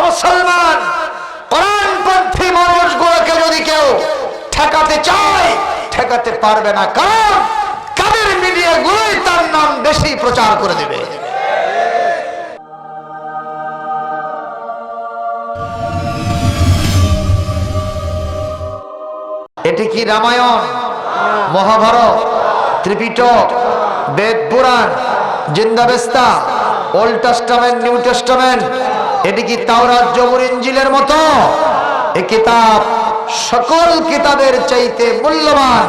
মুসলমান কোরআনপন্থী মানুষগুলোকে যদি কেউ ঠেকাতে চায়, ঠেকাতে পারবে না। কারণ কাদের মিডিয়া গুলোই তার নাম বেশি প্রচার করে দেবে? এটি কি রামায়ণ, মহাভারত, ত্রিপিটক, বেদ পুরাণ জিন্দাবেস্তা ওল্ড টেস্টামেন্ট, নিউ টেস্টামেন্ট? এটি কি তাওরাত জবুর ইঞ্জিলের মতো? এ কিতাব সকল কিতাবের চাইতে মূল্যবান,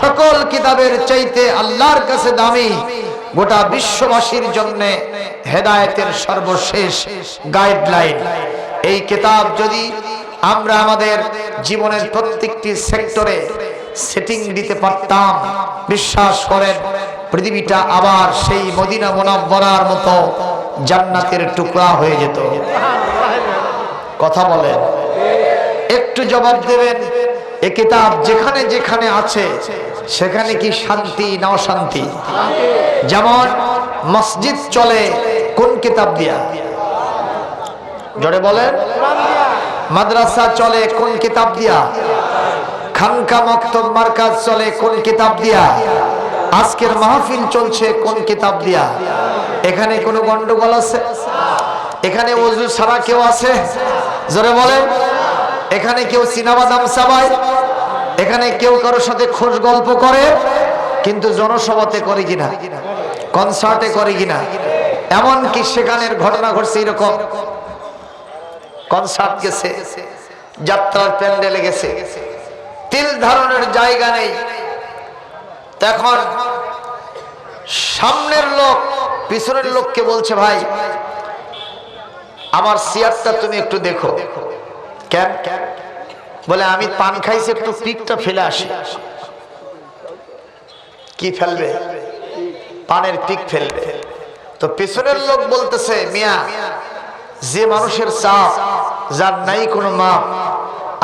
সকল কিতাবের চাইতে আল্লাহর কাছে দামি, গোটা বিশ্ববাসীর জন্য হেদায়েতের সর্বশেষ গাইডলাইন। এই কিতাব যদি আমরা আমাদের জীবনের প্রত্যেকটি সেক্টরে সেটিং দিতে পারতাম, বিশ্বাস করেন, পৃথিবীটা আবার সেই মদিনা মোনাব্বরার মতো জান্নাতের টুকরা হয়ে যেত। কথা বলেন। একটু জবাব দেবেন, এ কিতাব যেখানে যেখানে আছে, সেখানে কি শান্তি না অশান্তি? যেমন মসজিদ চলে, কোন কিতাব দিয়া? জোরে বলেন। মাদ্রাসা চলে, কোন কিতাব দিয়া? খানকা মক্তব মার্কাজ চলে, কোন কিতাব দিয়া? আজকের মাহফিল চলছে কোন কিতাব দিয়া? এখানে কোনো গন্ডগোল আছে? এখানে ওজু ছাড়া কেউ আছে? জোরে বলেন এখানে কেউ সিনাবাদাম সাবাই এখানে কেউ কারোর সাথে খোঁজ গল্প করে? কিন্তু জনসভাতে করে কিনা? কনসার্টে করে কিনা? এমন কি সেখানের ঘটনা ঘটছে এরকম। কনসার্ট গেছে, যাত্রার প্যান্ডেলে গেছে। তিল ধারণের জায়গা নেই। তখন সামনের লোক, পিছনের লোককে বলছে, ভাই, আমার চেয়ারটা তুমি একটু দেখো। কেন? বলে, আমি পান খাইছি, একটু পিকটা ফেলে আসি। কি ফেলবে? পানের পিক ফেলবে। তো পেছনের লোক বলতেছে, মিয়া, যে মানুষের চাপ যার নাই কোনো মাপ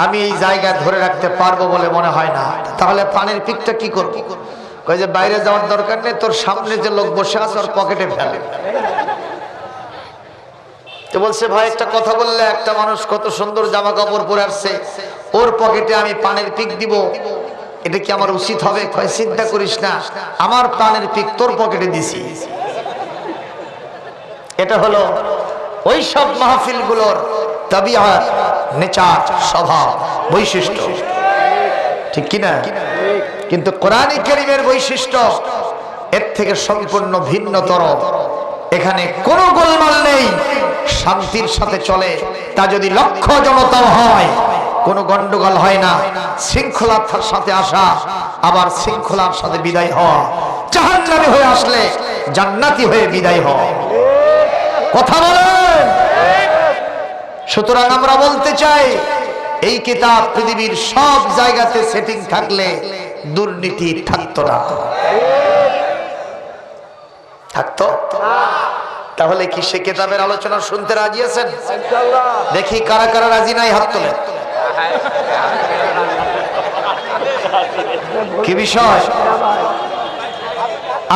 আমি এই জায়গা ধরে রাখতে পারব বলে মনে হয় না। তাহলে পানের পিকটা কি করব? কই যে বাইরে যাওয়ার দরকার নেই, তোর সামনে যে লোক বসে আছে ওর পকেটে ফেলে। তো বলছে, ভাই, একটা কথা বললে একটা মানুষ কত সুন্দর জামা কাপড় পরে আসছে। ওর পকেটে আমি পানের পিক দিব। এটা কি আমার উচিত হবে? কয়, চিন্তা করিস না, আমার পানের পিক তোর পকেটে দিছি। এটা হলো ওই সব মাহফিলগুলোর তাবিয়াত নেচার স্বভাব, বৈশিষ্ট্য। ঠিক কিনা? কিন্তু কোরআনিক কারিমের বৈশিষ্ট্য, এর থেকে সম্পূর্ণ ভিন্নতর। এখানে কোনো গোলমাল নেই, শান্তির সাথে চলে, তা যদি লক্ষ্য জনতাও হয়, কোনো গন্ডগোল হয় না, শৃঙ্খলার সাথে আসা, আবার শৃঙ্খলার সাথে বিদায় হওয়া। জাহান্নামী হয়ে আসলে, জান্নাতি হয়ে বিদায় হওয়া। কথা বলেন! সুতরাং আমরা বলতে চাই, এই কিতাব পৃথিবীর সব জায়গাতে সেটিং থাকলে দুর্নীতি থাকতো না। থাকতো? তাহলে কি সে কিতাবের আলোচনা শুনতে রাজি আছেন? দেখি কারা কারা রাজি নাই হাত তোলে কি বিষয়?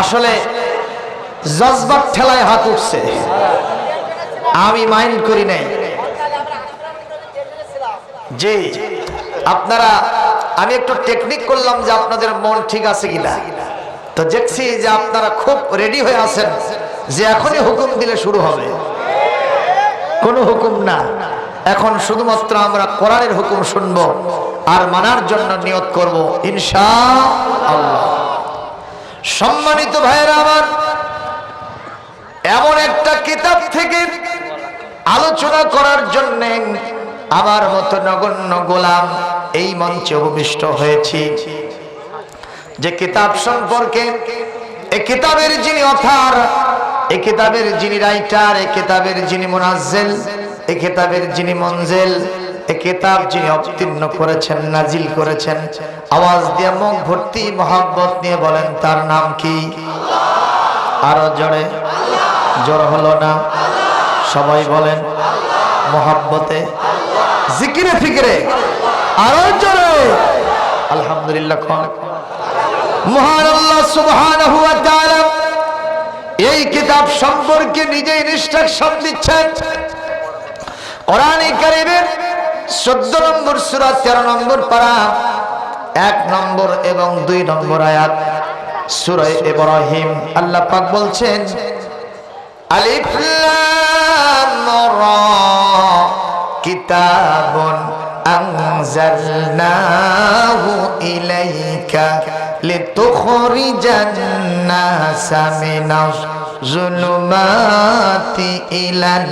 আসলে জজবার ঠেলায় হাত উঠছে। আমি মাইন্ড করি নাই। জি, আপনারা আমি একটু টেকনিক করলাম যে আপনাদের মন ঠিক আছে কিনা। তো দেখছি যে আপনারা খুব রেডি হয়ে আছেন যে এখনই হুকুম দিলে শুরু হবে। কোনো হুকুম না। এখন শুধুমাত্র আমরা কোরআনের হুকুম শুনব আর মানার জন্য নিয়ত করব ইনশা আল্লাহ সম্মানিত ভাইয়েরা আমার, এমন একটা কিতাব থেকে আলোচনা করার জন্য আমার মতো নগণ্য গোলাম এই মঞ্চে উপবিষ্ট হয়েছি। যে কিতাব সম্পর্কে, এ কিতাবের যিনি অথার, এ কিতাবের যিনি রাইটার, এ কিতাবের যিনি মোনাজ্জেল, এ কিতাবের যিনি মঞ্জেল, এ কিতাব যিনি অবতীর্ণ করেছেন, নাজিল করেছেন, আওয়াজ দিয়ে মুখ ভর্তি মহাব্বত নিয়ে বলেন, তার নাম কি? আরও জোরে, জোর হলো না? সবাই বলেন, মহাব্বতে জিকিরে ফিকিরে। আরও জোরে। আলহামদুলিল্লাহ কোন মহান আল্লাহ সুবহানাহু ওয়া তাআলা এই কিতাব সম্পর্কে নিজে ইনস্ট্রাকশন দিচ্ছেন। কোরআন কারিমের চোদ্দ নম্বর সুরা, তেরো নম্বর পারা, এক নম্বর এবং দুই নম্বর আয়াত সুরায় ইব্রাহিম। আল্লাহ পাক বলছেন, আলিফ লাম রা। আনজালনাহু ইলাইকা লিতুখরিজান নাসা মিনাজ জুলুমাতি ইলান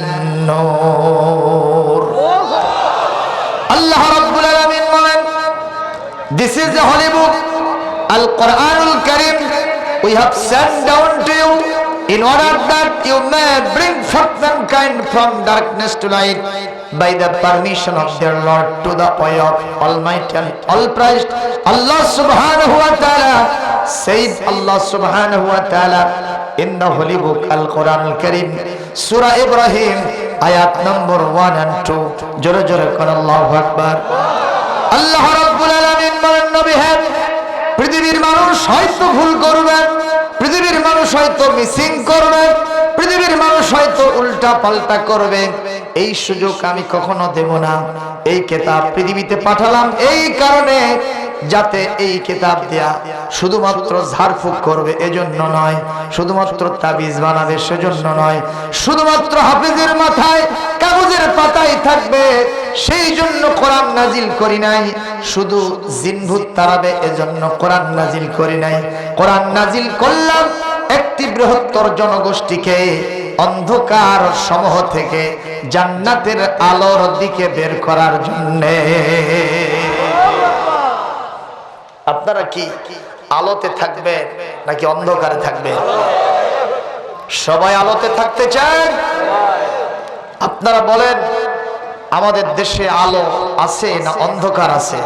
নূর আল্লাহ রাব্বুল আলামিন বলেন This is the holy book, Al Quranul Karim. We have sent down to you in order that you may bring forth mankind from darkness to light by the permission of their Lord to the way of Almighty and All Praised Allah Subhanahu wa Taala. Said Allah Subhanahu wa Taala in the holy book Al Quranul Karim, Surah Ibrahim, ayat number 1 and 2. জোরে জোরে কর আল্লাহু আকবার আল্লাহ রাব্বুল আলামিন বলেন নবী হ্যাঁ পৃথিবীর মানুষ হয়তো ভুল করবে পৃথিবীর মানুষ হয়তো মিসিং পৃথিবীর মানুষ হয়তো উল্টা পাল্টা করবে। এই সুযোগ আমি কখনো দেব না। এই কেতাব পৃথিবীতে পাঠালাম এই কারণে যাতে এই কেতাব দেয়া শুধুমাত্র ঝাড়ফুঁক করবে, এজন্য নয়। শুধুমাত্র তাবিজ বানাবে, সেজন্য নয়। শুধুমাত্র হাফিজের মাথায় কাগজের পাতায় থাকবে, সেই জন্য কোরআন নাজিল করি নাই। শুধু জিনভূত তারাবে, এজন্য কোরআন নাজিল করি নাই। কোরআন নাজিল করলাম একটি বৃহত্তর জনগোষ্ঠীকে অন্ধকার সমূহ থেকে জান্নাতের আলোর দিকে বের করার জন্যে। আপনারা কি আলোতে থাকবে নাকি অন্ধকারে থাকবে? সবাই আলোতে থাকতে চান আপনারা বলেন, আমাদের দেশে আলো আছে না অন্ধকার আছে?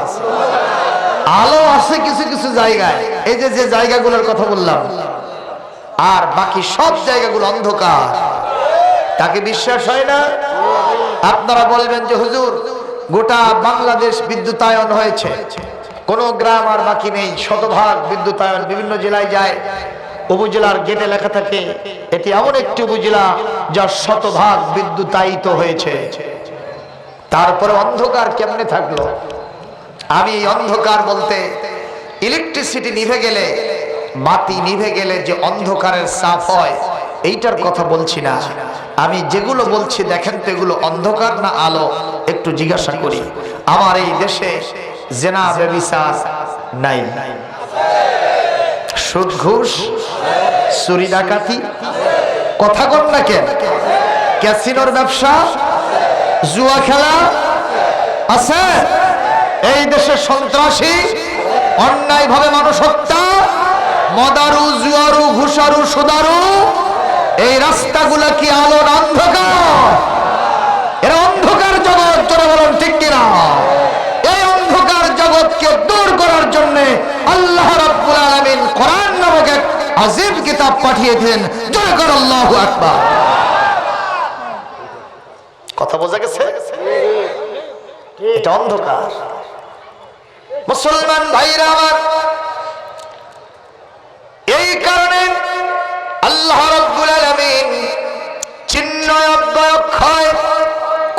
আলো আছে কিছু কিছু জায়গায়। এই যে যে জায়গাগুলোর কথা বললাম আর বাকি সব জায়গাগুলো অন্ধকার। তাকে বিশ্বাস হয় না? আপনারা বলবেন যে, হুজুর, গোটা বাংলাদেশ বিদ্যুতায়ন হয়েছে। কোনো গ্রাম আর বাকি নেই, শতভাগ বিদ্যুতায়ন বিভিন্ন জেলায় যায়। উপজেলার গেটে লেখা থাকে, এটি এমন একটি উপজেলা যা শতভাগ বিদ্যুতায়িত হয়েছে। তারপরে অন্ধকার কেমনে থাকল? আমি অন্ধকার বলতে ইলেকট্রিসিটি নিভে গেলে বাতি নিভে গেলে যে অন্ধকারের সাফ হয়, এইটার কথা বলছি না। আমি যেগুলো বলছি, দেখেন তো এগুলো অন্ধকার না আলো? একটু জিজ্ঞাসা করি, আমার এই দেশে জেনা ব্যবিচার নাই? সুদ ঘুষ, চুরি ডাকাতি? কথা কন না কেন? ক্যাসিনোর ব্যবসা? জুয়া খেলা? আছে? এই দেশে সন্ত্রাসী অন্যায় ভাবে মানুষ হত্যা? জুয়ারু সুদারু, এই রাস্তাগুলো কি আলোর অন্ধকার? এরা অন্ধকার জগৎ তোরা বলেন, ঠিক কিনা? এই অন্ধকার জগৎকে দূর করার জন্য আল্লাহ রাব্বুল আলামিন কোরআন নামক এক আযীম কিতাব পাঠিয়ে দিলেন। জয় কর আল্লাহু আকবার। কথা বোঝা গেছে? এটা অন্ধকার। মুসলমান ভাইরা আমার এই কারণে আল্লাহ রাব্বুল আলামিন চিহ্ন অক্ষয়,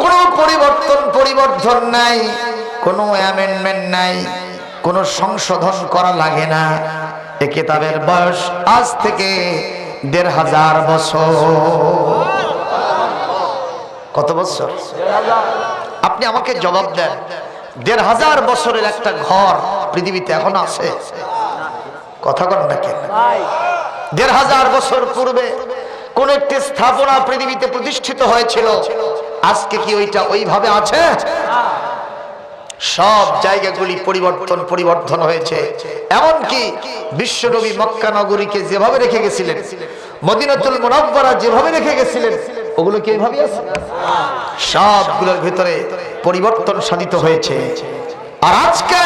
কোনো পরিবর্তন পরিবর্তন নাই, কোনো অ্যামেন্ডমেন্ট নাই, কোনো সংশোধন করা লাগে না। এ কিতাবের বয়স আজ থেকে দেড় হাজার বছর। কত বছর? আপনি আমাকে জবাব দেন। দেড় হাজার বছরের একটা ঘর পৃথিবীতে এখন আছে। কথা কন? নাকি দেড় হাজার বছর পূর্বে কোন একটি স্থাপনা পৃথিবীতে প্রতিষ্ঠিত হয়েছিল। আজকে কি ওইটা ওইভাবে আছে? সব জায়গাগুলি পরিবর্তন পরিবর্তন হয়েছে। এমনকি বিশ্বনবী মক্কা নগরীকে যেভাবে রেখে গেছিলেন মদিনাতুল মুনাব্বারা যেভাবে রেখে গেছিলেন ওগুলো কি এইভাবে আছে? সবগুলোর ভিতরে পরিবর্তন সাধিত হয়েছে। আর আজকে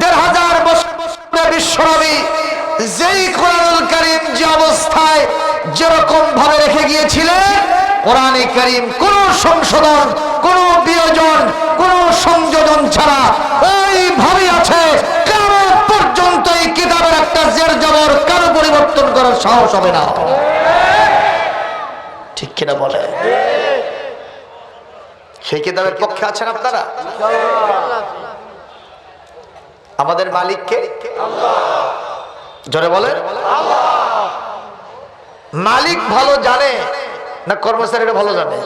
দেড় হাজার বছর বিশ্বনবী যেই কোরআনুল করিম যে অবস্থায় যেরকম ভাবে রেখে গিয়েছিলেন, কোরআনে করিম কোন সংশোধন, কোন বিয়োজন, কোন সংযোজন ছাড়া ওইভাবেই আছে। কারও পর্যন্ত এই কিতাবের একটা জের জবর কারও পরিবর্তন করার সাহস হবে না? ঠিক কিনা বলে? সেই কিতাবের পক্ষে আছেন আপনারা? আমাদের মালিককে জোরে বলেন। মালিক ভালো জানে না কর্মচারীরা ভালো জানে?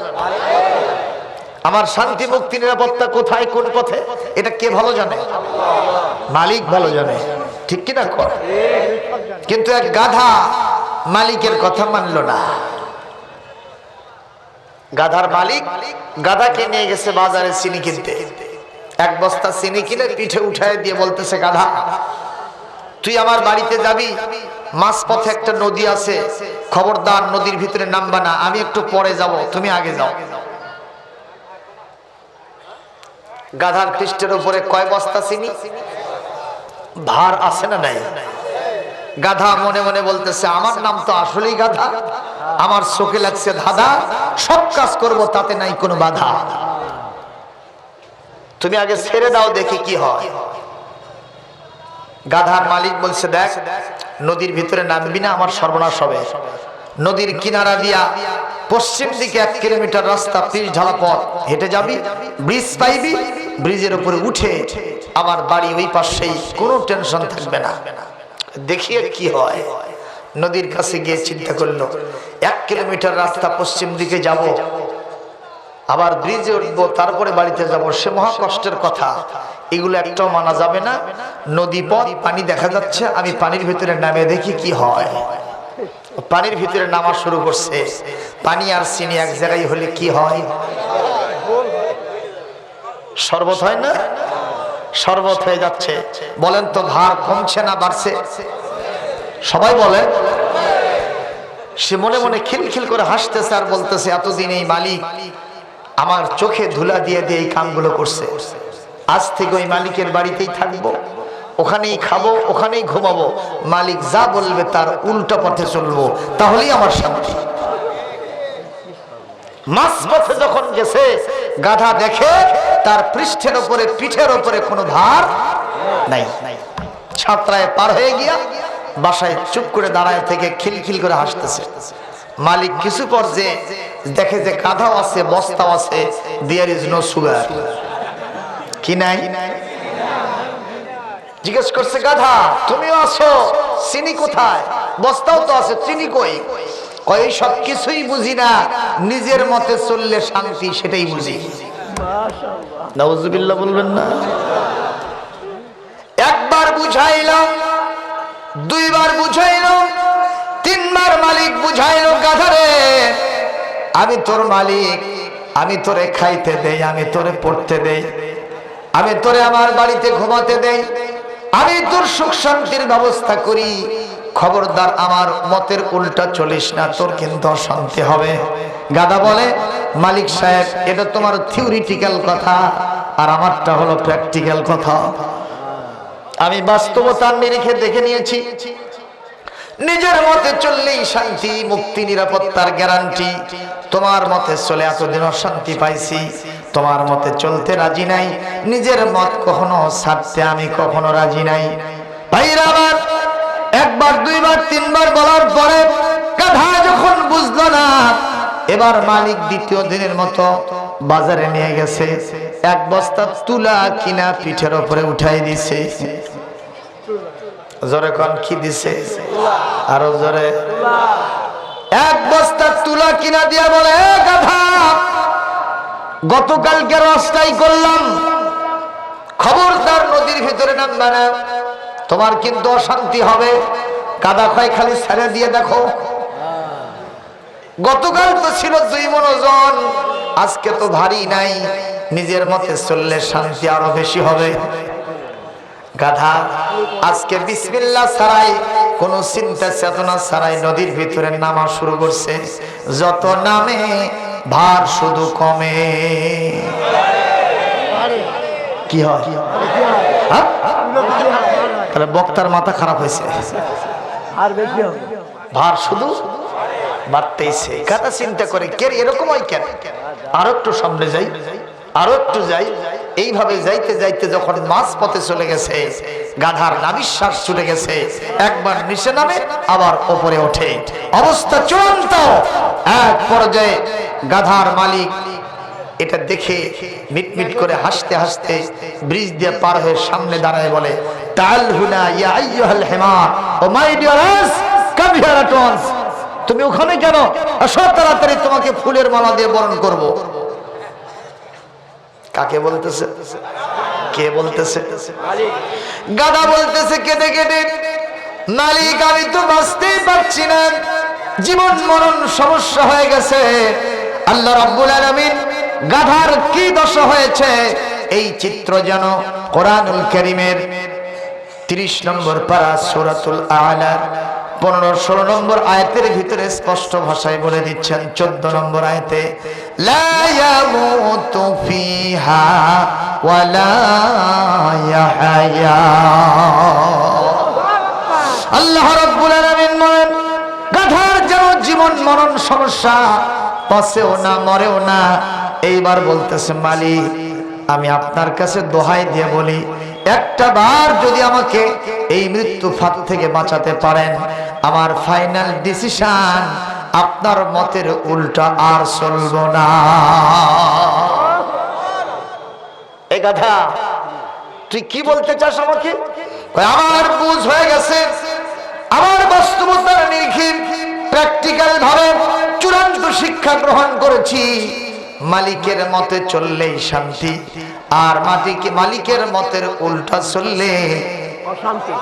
আমার শান্তি মুক্তি নিরাপত্তা কোথায়, কোন পথে? এটা কে ভালো জানে? মালিক ভালো জানে। ঠিক কিনা কর? কিন্তু এক গাধা মালিকের কথা মানল না। গাধার মালিক গাধাকে নিয়ে গেছে বাজারে চিনি কিনতে। এক বস্তা চিনি কিনে পিঠে উঠায় দিয়ে বলতেছে, গাধা, তুই আমার বাড়িতে যাবি? মাছ পথে একটা নদী আছে। খবরদার নদীর ভিতরে নামবা না, আমি একটু পরে যাব, তুমি আগে যাও। গাধার পৃষ্ঠের উপরে কয় বস্তা চিনি? ভার আছে না নাই? গাধা মনে মনে বলতেছে, আমার নাম তো আসলেই গাধা, আমার চোখে লাগছে ধাঁধা, সব কাজ করব তাতে নাই কোনো বাধা। তুমি আগে ছেড়ে দাও, দেখি কি হয়। গাধার মালিক বলছে, দেখ, নদীর ভিতরে নামবি না, আমার সর্বনাশ হবে। নদীর কিনারা দিয়া পশ্চিম দিকে এক কিলোমিটার রাস্তা পিচ ঢালা পথ। হেঁটে যাবি, ব্রিজ পাইবি, ব্রিজের উপরে উঠে আমার বাড়ি ওই পাশেই, কোনো টেনশন থাকবে না। দেখিয়ে কি হয়। নদীর কাছে গিয়ে চিন্তা করল, এক কিলোমিটার রাস্তা পশ্চিম দিকে যাব আবার ব্রিজে উঠবো, তারপরে বাড়িতে যাব। সে মহা কষ্টের কথা। এগুলো একটাও মানা যাবে না। নদী পথ, পানি দেখা যাচ্ছে। আমি পানির ভিতরে নামে দেখি কি হয়। পানির ভিতরে নামা শুরু করছে। পানি আর চিনি এক জায়গায় হলে কি হয়? শরবত হয় না? শরবত হয়ে যাচ্ছে। বলেন তো, ভার কমছে না বাড়ছে? সবাই বলেন সে মনে মনে খিলখিল করে হাসতেছে আর বলতেছে, এতদিন এই মালিক আমার চোখে ধুলা দিয়ে দিয়ে এই কামগুলো করছে। আজ থেকে ওই মালিকের বাড়িতেই থাকব, ওখানেই খাব, ওখানেই ঘুমাবো। মালিক যা বলবে তার উল্টা পথে চলবো, তাহলেই আমার শান্তি মাছ যখন গেছে, গাধা দেখে তার পৃষ্ঠের উপরে পিঠের উপরে কোনো ভার নাই। ছাত্রায় পার হয়ে গিয়া বাসায় চুপ করে দাঁড়ায় থেকে খিলখিল করে হাসতেছে। মালিক কিছু পর যে দেখে যে কাঁধাও আছে বস্তাও আছে দেয়ার ইজ নো সুগার কি নাই? জিজ্ঞেস করছে গাধা তুমিও আছো চিনি কোথায়? বস্তাও তো আছে চিনি কই? কই সব কিছুই বুঝি না নিজের মতে চললে শান্তি সেটাই বুঝি। নাউজুবিল্লাহ বলবেন না। একবার বুঝাইলাম দুইবার বুঝাইলাম তিনবার মালিক বুঝাইলো গাধারে, আমি তোর মালিক, আমি তোরে খাইতে দেই, আমি তোরে পড়তে দেই, আমি তোরে আমার বাড়িতে ঘুমাতে দেই, আমি তোর সুখ শান্তির ব্যবস্থা করি। খবরদার, আমার মতের উল্টা চলিস না, তোর কিন্তু অশান্তি হবে। গাদা বলে, মালিক সাহেব, এটা তোমার থিওরিটিক্যাল কথা, আর আমারটা হলো প্র্যাকটিক্যাল কথা। আমি বাস্তবতার নিরিখে দেখে নিয়েছি। নিজের মতে চললেই শান্তি মুক্তি নিরাপত্তার গ্যারান্টি। তোমার মতে চলে এতদিন অশান্তি পাইছি। তোমার মতে চলতে রাজি নাই। নিজের মত কখনো ছাড়তে আমি কখনো রাজি নাই। ভাইরা একবার, দুইবার, তিনবার বলার পরে গাধা যখন বুঝলো না, এবার মালিক দ্বিতীয় দিনের মতো বাজারে নিয়ে গেছে। এক বস্তা তুলা কিনা পিঠের ওপরে উঠাই দিছে। জোরে কন, কি দিছে? আরও জোরে। এক বস্তা তুলা কিনা দিয়া বলে, "এ গাধা, গতকালকে রসটাই করলাম। খবরদার নদীর ভিতরে নামবে না। তোমার কিন্তু অশান্তি হবে। কাদা খয় খালি ছেড়ে দিয়ে দেখো। গতকাল তো ছিল দুই মনোজন, আজকে তো ভারী নাই। নিজের মতে চললে শান্তি আরও বেশি হবে। গাধা। আজকে বিসমিল্লা ছাড়াই কোন চিন্তা চেতনা ছাড়াই নদীর ভিতরে নামা শুরু করছে। যত নামে ভার শুধু কমে। কি হয়? হ্যাঁ? তাহলে বক্তার মাথা খারাপ হয়েছে। আর ভার শুধু বাড়তেইছে। গাধা চিন্তা করে কে এরকম হয় কেন? আরও একটু সামনে যাই আরও একটু যাই। এইভাবে যাইতে যাইতে যখন মাছ পথে চলে গেছে, গাধার নাবিশ্বাস ছুটে গেছে, একবার নিচে নামে, আবার ওপরে ওঠে। অবস্থা চূড়ান্ত। এক পর্যায়ে গাধার মালিক এটা দেখে মিটমিট করে হাসতে হাসতে ব্রিজ দিয়ে পার হয়ে সামনে দাঁড়ায় বলে, তাল হুনা ইয়া আইয়ুহাল হিমার, ও মাই ডিয়ারাস কাম হিয়ার তুমি ওখানে কেন? আসো তাড়াতাড়ি, তোমাকে ফুলের মালা দিয়ে বরণ করব। কাকে বলতেছে? কে বলতেছে? গাদা বলতেছে কেঁদে কেঁদে, মালিক, আমি তো বাঁচতেই পারছি না। জীবন মরণ সমস্যা হয়ে গেছে। আল্লাহ রাব্বুল আলামিন গাধার কি দশা হয়েছে? এই চিত্র যেন কোরআনুল কারীমের তিরিশ নম্বর পারা সূরাতুল আলার পনেরো, ষোলো নম্বর আয়াতের ভিতরে স্পষ্ট ভাষায় বলে দিচ্ছেন, চোদ্দ নম্বর আয়তে আল্লাহ রাব্বুল আলামিন বলেন, গাধার যেন জীবন মরণ সমস্যা পসেও না, মরেও না, এইবার বলতেছে, মালিক, আমি আপনার কাছে দোহাই দিয়ে বলি, একটা বার যদি আমাকে এই মৃত্যু ফাঁদ থেকে বাঁচাতে পারেন আমার ফাইনাল ডিসিশন, আপনার মতের উল্টা আর চলবো না। গাধা, তুই কি বলতে চাস আমাকে? আমার বুঝ হয়ে গেছে। আমার বাস্তবতার নিরিখে প্র্যাকটিক্যাল ভাবে চূড়ান্ত শিক্ষা গ্রহণ করেছি। মালিকের মতে চললেই শান্তি, আর মাটিকে মালিকের মতের উল্টা চললে অশান্তি।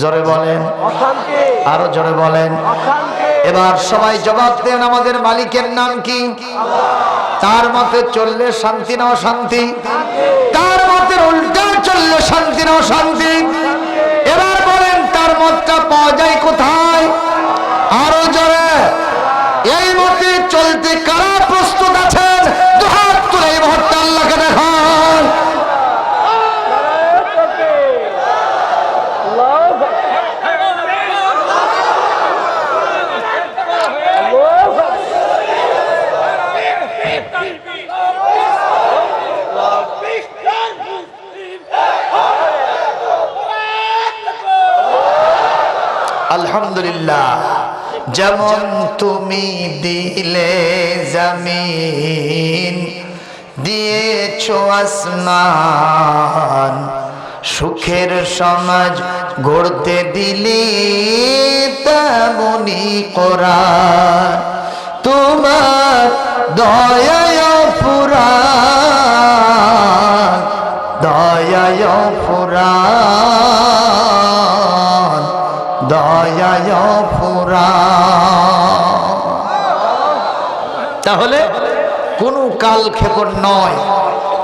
জোরে বলেন। অশান্তি। আরও জোরে বলেন। অশান্তি। এবার সবাই জবাব দেন আমাদের মালিকের নাম কি? তার মতে চললে শান্তি না অশান্তি? তার মতে উল্টা চললে শান্তি না অশান্তি? এবার বলেন তার মতটা পাওয়া যায় কোথায় আরও জোরে এই মতে চলতে কারা প্রস্তুত আছেন দুহাত তুলে এই মুহূর্তে আল্লাহকে দেখান আলহামদুলিল্লাহ। যেমন তুমি দিলে জমিন, দিয়েছ আসমান, সুখের সমাজ গড়তে দিলি তেমনি কোরআন। তোমার দয়ায় পুরাণ দয়ায় পুরাণ তাহলে কোনো কাল ক্ষেপণ নয়।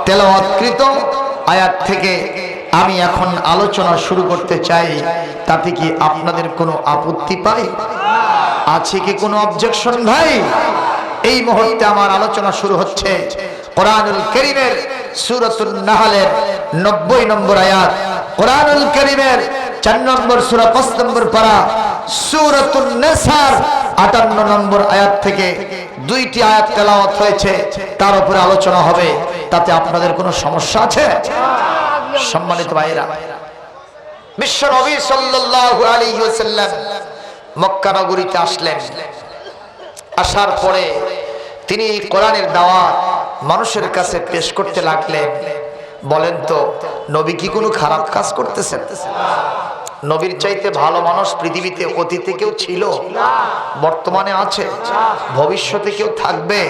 তেলাওয়াতকৃত আয়াত থেকে আমি এখন আলোচনা শুরু করতে চাই। তাতে কি আপনাদের কোনো আপত্তি পাই? আছে কি কোনো অবজেকশন ভাই? এই মুহূর্তে আমার আলোচনা শুরু হচ্ছে কোরআনুল করিমের সুরতুল নাহালের নব্বই নম্বর আয়াত। কোরআনুল করিমের চার নম্বর সুরা, পাঁচ নম্বর পারা সুরতুল নেসার, আটান্ন নম্বর আয়াত থেকে দুইটি আয়াত তেলাওয়াত হয়েছে। তার উপরে আলোচনা হবে। তাতে আপনাদের কোনো সমস্যা আছে? সম্মানিত ভাইরা বিশ্ব নবী সাল্লাল্লাহু আলাইহি ওয়াসাল্লাম মক্কা নগরীতে আসলেন। আসার পরে তিনি কোরআনের দাওয়াত মানুষের কাছে পেশ করতে লাগলেন। বলেন তো, নবী কি কোনো খারাপ কাজ করতেছেন? নবীর চাইতে ভালো মানুষ পৃথিবীতে অতীতে কেউ ছিল? বর্তমানে আছে? ভবিষ্যতে কেউ থাকবে?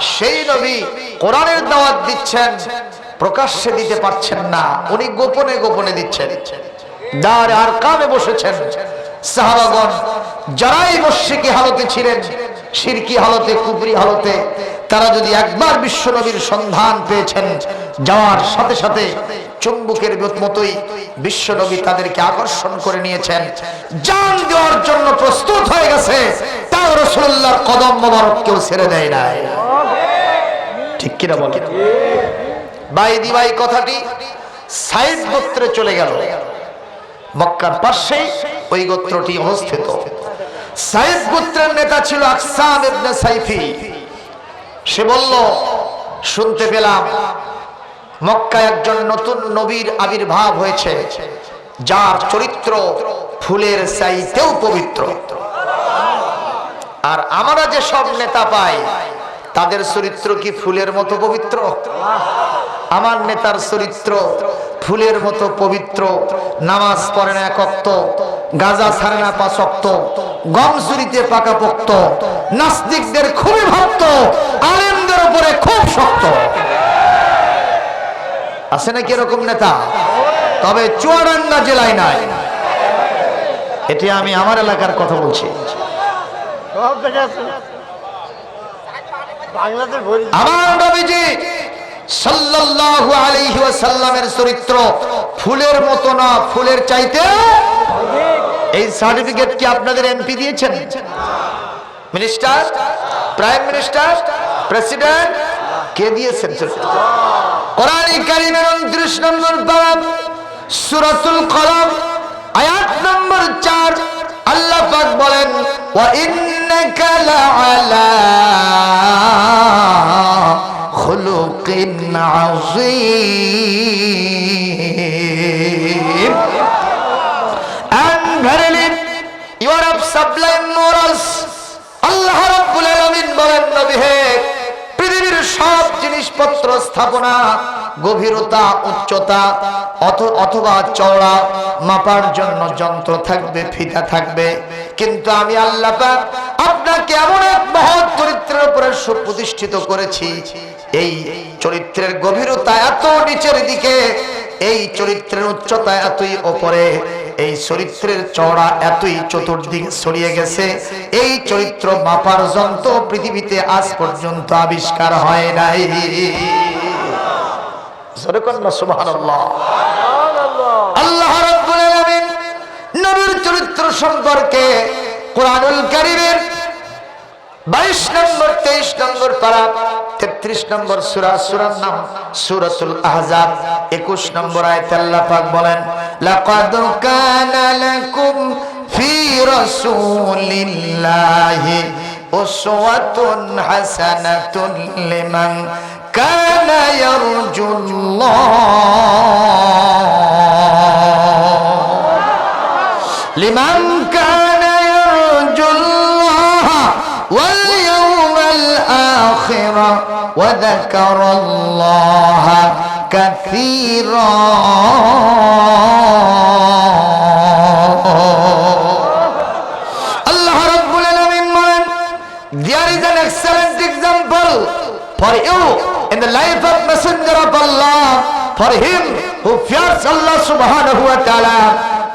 সেই নবী কোরআনের দাওয়াত দিচ্ছেন, প্রকাশ্যে দিতে পারছেন না। উনি গোপনে গোপনে দিচ্ছেন। দার আর কামে বসেছেন। সাহাবাগণ, যারাই মুশরিকি হালতে ছিলেন শিরকি হালতে, কুবরি হালতে, তারা যদি একবার বিশ্ব নবীর সন্ধান পেয়েছেন, যাওয়ার সাথে সাথে চুম্বকের মতোই বিশ্ব নবী তাদেরকে আকর্ষণ করে নিয়েছেন। জান দেওয়ার জন্য প্রস্তুত হয়ে গেছে, তাও রসুল্লাহর কদম মোবারক কেউ ছেড়ে দেয় নাই। ঠিক কিনা বলে? বাই দিবাই কথাটি সাইদ গোত্রে চলে গেল। মক্কার পাশেই ওই গোত্রটি অবস্থিত। সাইদ গোত্রের নেতা ছিল আকসাম ইবনে সাইফি। সে বলল, শুনতে পেলাম, মক্কায় একজন নতুন নবীর আবির্ভাব হয়েছে, যার চরিত্র ফুলের চাইতেও পবিত্র। আর আমরা যে সব নেতা পাই, তাদের চরিত্র কি ফুলের মতো পবিত্র? আমার নেতার চরিত্র ফুলের মতো পবিত্র নামাজ পড়ে না একক্ত গাজা ছাড়ে না পাশক্ত গম চুরিতে পাকা পোক্ত নাস্তিকদের খুবই ভক্ত আলেমদের উপরে খুব শক্ত। আছে নাকি এরকম নেতা? তবে চুয়াডাঙ্গা জেলায় নাই। এটি আমি আমার এলাকার কথা বলছি। আমার নবীজি সাল্লাল্লাহু আলাইহি ওয়াসাল্লামের চরিত্র ফুলের মতো না, ফুলের চাইতে এই সার্টিফিকেট কি আপনাদের এমপি দিয়েছেন? মিনিস্টার? Prime minister? প্রেসিডেন্ট? কে দিয়েছেন কোরআন কারীমের 29 নম্বর বাব, সূরাতুল কলম, আয়াত নম্বর 4 আল্লাহ পাক বলেন, ওয়া ইন্নাকা লাআলা খুলুকিন আলামিন বলেন, নবী হে, পৃথিবীর সব জিনিসপত্র স্থাপনা, গভীরতা, উচ্চতা অথবা চওড়া, মাপার জন্য যন্ত্র থাকবে, ফিতা থাকবে। কিন্তু আমি আল্লাহ আপনাকে এমন এক মহৎ চরিত্রের উপরে সুপ্রতিষ্ঠিত করেছি এই চরিত্রের গভীরতা এত নিচের দিকে, এই চরিত্রের উচ্চতা এতই ওপরে, এই চরিত্রের চওড়া এতই চতুর্দিকে ছড়িয়ে গেছে এই চরিত্র মাপার যন্ত্র পৃথিবীতে আজ পর্যন্ত আবিষ্কার হয় নাই। আল্লাহ নবীর চরিত্র সম্পর্কে কোরআনুল কারীমের বাইশ নম্বর, তেইশ নম্বর পারা, তেত্রিশ নম্বর সুরা, সুরার নাম সুরতুল আহজাব। একুশ নম্বর আয় আয়তাল্লাহ পাক বলেন লিমাঙ্কা وذكر الله كثيرا Allah Rabbul Alamin বলেন there is an excellent example for you in the life of messenger of Allah for him who fears Allah subhanahu wa ta'ala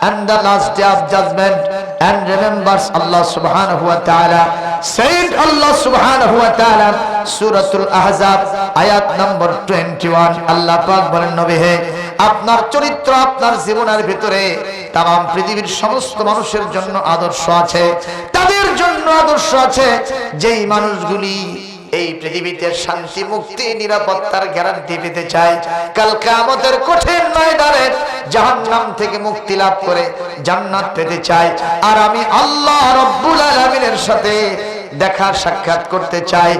and the last day of judgment and remembers Allah subhanahu wa ta'ala said Allah subhanahu wa ta'ala suratul ahzab ayat number 21 আল্লাহ পাক বলেন নবী হে আপনার চরিত্র আপনার জীবনের ভিতরে তাম পৃথিবীর সমস্ত মানুষের জন্য আদর্শ আছে তাদের জন্য আদর্শ আছে যেই মানুষগুলি এই পৃথিবীতে শান্তি মুক্তি, নিরাপত্তার গ্যারান্টি পেতে চায় কাল কামতের কঠিন ময়দানে জাহান্নাম থেকে মুক্তি লাভ করে জান্নাত পেতে চায় আর আমি আল্লাহ রব্বুল আলামিনের সাথে দেখা সাক্ষাৎ করতে চাই।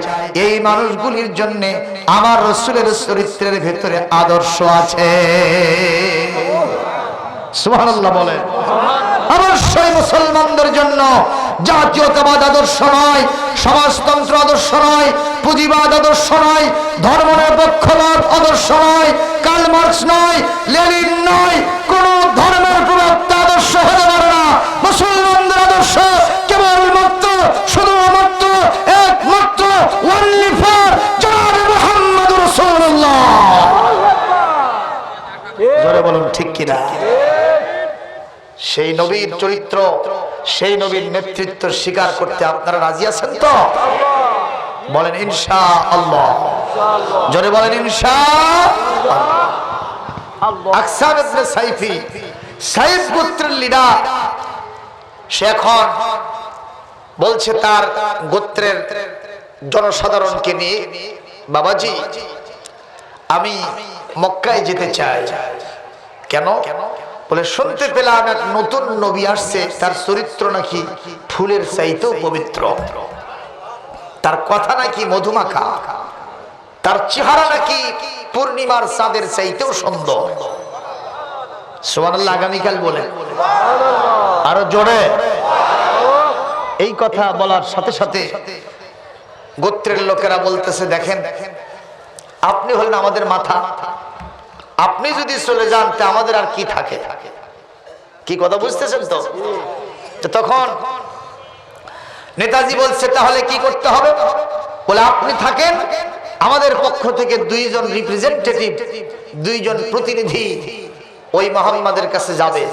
এই মানুষগুলির জন্য আমার রসুলের চরিত্রের ভেতরে আদর্শ আছে। সুবহানাল্লাহ বলেন। অবশ্যই মুসলমানদের জন্য। জাতীয়তাবাদ আদর্শ নয়, সমাজতন্ত্র আদর্শ নয়, পুঁজিবাদ আদর্শ নয় ধর্মনিরপেক্ষবাদ আদর্শ নয়, কার্ল মার্কস নয়, লেনিন নয়, কোন ধর্মের প্রবক্তা আদর্শ হতে পারে না। মুসলমানদের আদর্শ কেবলমাত্র, শুধুমাত্র, একমাত্র ওয়ানলি ফর জনাব মুহাম্মদ রাসূলুল্লাহ। জোরে বলুন, ঠিক কিনা? সেই নবীর চরিত্র, সেই নবীর নেতৃত্ব স্বীকার করতে আপনারা রাজি আছেন তো? বলেন ইনশা আল্লাহ জোরে বলেন ইনশা বলছে তার গোত্রের জনসাধারণকে নিয়ে, বাবাজি, আমি মক্কায় যেতে চাই। কেন? বলে, শুনতে পেলাম এক নতুন নবী আসছে, তার চরিত্র নাকি ফুলের চাইতেও পবিত্র। তার কথা নাকি মধুমাখা। তার চেহারা নাকি পূর্ণিমার চাঁদের চাইতেও সুন্দর। সোমানাল্লাহ আগামীকাল বলে আরও জোরে। এই কথা বলার সাথে সাথে গোত্রের লোকেরা বলতেছে, দেখেন, আপনি হলেন আমাদের মাথা। আপনি যদি চলে যান, তা আমাদের আর কি থাকে? কি কথা বুঝতেছেন তো? তখন নেতাজি বলছে, তাহলে কি করতে হবে? বলে, আপনি থাকেন, আমাদের পক্ষ থেকে দুইজন রিপ্রেজেন্টেটিভ দুইজন প্রতিনিধি ওই মোহাম্মদের কাছে যাবে।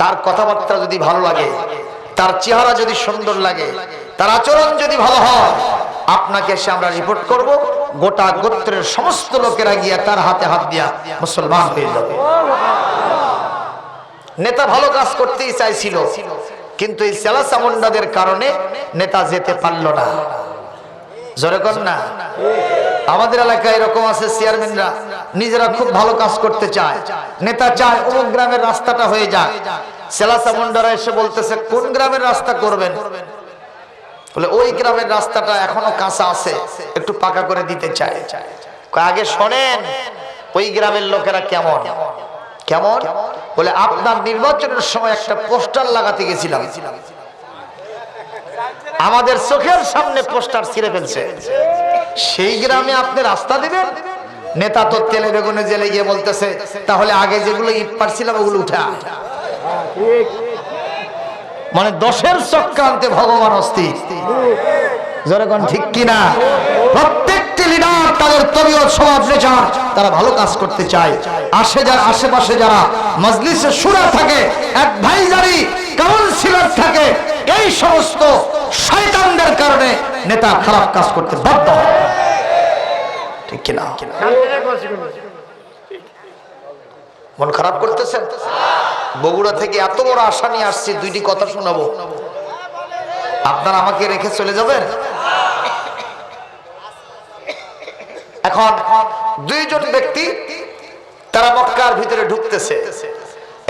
তার কথাবার্তা যদি ভালো লাগে, তার চেহারা যদি সুন্দর লাগে, তার আচরণ যদি ভালো হয় আপনাকে এসে আমরা রিপোর্ট করব। গোটা গোত্রের সমস্ত লোকেরা গিয়ে তার হাতে হাত দিয়া মুসলমান হয়ে যাবে। নেতা ভালো কাজ করতেই চাইছিল, কিন্তু এই সেলা চামুন্ডাদের কারণে নেতা যেতে পারল না। জোরে কর না। আমাদের এলাকায় এরকম আছে চেয়ারম্যানরা নিজেরা খুব ভালো কাজ করতে চায়। নেতা চায় অমুক গ্রামের রাস্তাটা হয়ে যায় সেলা চামুন্ডারা এসে বলতেছে, কোন গ্রামের রাস্তা করবেন? বলে, ওই গ্রামের রাস্তাটা এখনও কাঁচা আছে, একটু পাকা করে দিতে চায় আগে শোনেন, ওই গ্রামের লোকেরা কেমন? কেমন? বলে, আপনার নির্বাচনের সময় একটা পোস্টার লাগাতে গেছিলাম। আমাদের চোখের সামনে পোস্টার ছিঁড়ে ফেলছে। সেই গ্রামে আপনি রাস্তা দিবেন? নেতা তো তেলে বেগুনে জেলে গিয়ে বলতেছে, তাহলে আগে যেগুলো ইট পারছিলাম ওগুলো উঠা। মানে দশের চক্রান্তে ভগবান অস্থির। যেরকম ঠিক কিনা? প্রত্যেকটি লিডার তাদের তবিয়ত, স্বভাব, নেচার তারা ভালো কাজ করতে চায়। আসে যারা আশেপাশে যারা মজলিসে সুরা থাকে অ্যাডভাইজারি কাউন্সিলর থাকে, এই সমস্ত শয়তানদের কারণে নেতা খারাপ কাজ করতে বাধ্য হয়। ঠিক কোনো? মন খারাপ করতেছেন বগুড়া থেকে এত বড় আশা নিয়ে আসছি, দুইটি কথা শোনাবো। আপনারা আমাকে রেখে চলে যাবেন? এখন দুইজন ব্যক্তি তারা মক্কার ভিতরে ঢুকতেছে।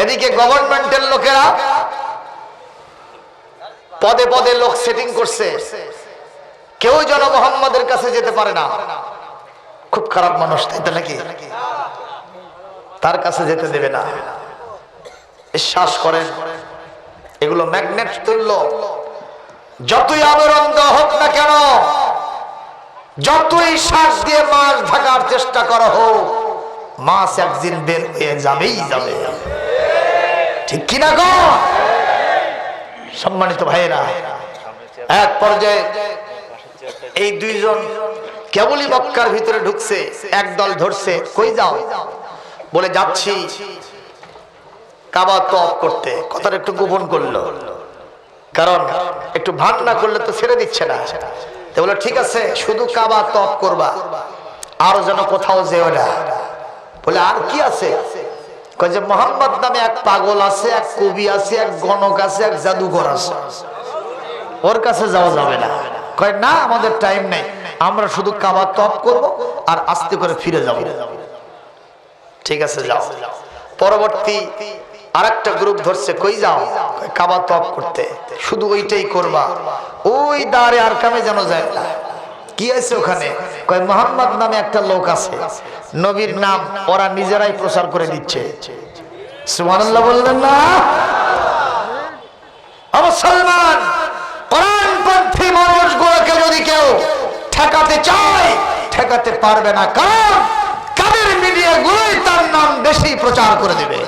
এদিকে গভর্নমেন্টের লোকেরা পদে পদে লোক সেটিং করছে। কেউ যেন মোহাম্মদের কাছে যেতে পারে না। খুব খারাপ মানুষ, তাই তো নাকি? তার কাছে যেতে দেবে না। বিশ্বাস করেন, এগুলো ম্যাগনেট তুলল যতই আবরণ দেওয়া হোক না কেন, যতই শ্বাস দিয়ে মাছ ঢাকার চেষ্টা করা হোক, মাছ একদিন বের হয়ে যাবেই যাবে। ঠিক কিনা গো? সম্মানিত ভাইয়েরা, এক পর্যায়ে এই দুইজন কেবলই মক্কার ভিতরে ঢুকছে এক দল ধরছে। কই যাও? বলে, যাচ্ছি। কাবা তপ করতে। কথাটা একটু গোপন করল। কারণ একটু ভান না করলে তো ছেড়ে দিচ্ছে না। বলে, ঠিক আছে, শুধু কাবা তপ করবা। আর যেন কোথাও যেও না। বলে, আর কি আছে? যে, মোহাম্মদ নামে এক পাগল আছে, এক কবি আছে, এক গণক আছে, এক জাদুঘর আছে। ওর কাছে যাওয়া যাবে না। কয়, না, আমাদের টাইম নেই। আমরা শুধু কাবা তপ করব আর আস্তে করে ফিরে যাব। ঠিক আছে, যাও। পরবর্তী আরেকটা গ্রুপ ধরছে, কই যাও? কাবা তপ করতে। শুধু ওইটাই করবা। ওই দাঁড়ে আর কামে যেন যায় না। কি আছে ওখানে? কয়, মোহাম্মদ নামে একটা লোক আছে। নবীর নাম ওরা নিজেরাই প্রচার করে দিচ্ছে। সুবহানাল্লাহ বললেন না? মুসলমান, কোরআনপন্থী মানুষগুলোকে যদি কেউ ঠেকাতে চায়, ঠেকাতে পারবে না। কারণ গুলোই তার নাম বেশি প্রচার করে দেবে।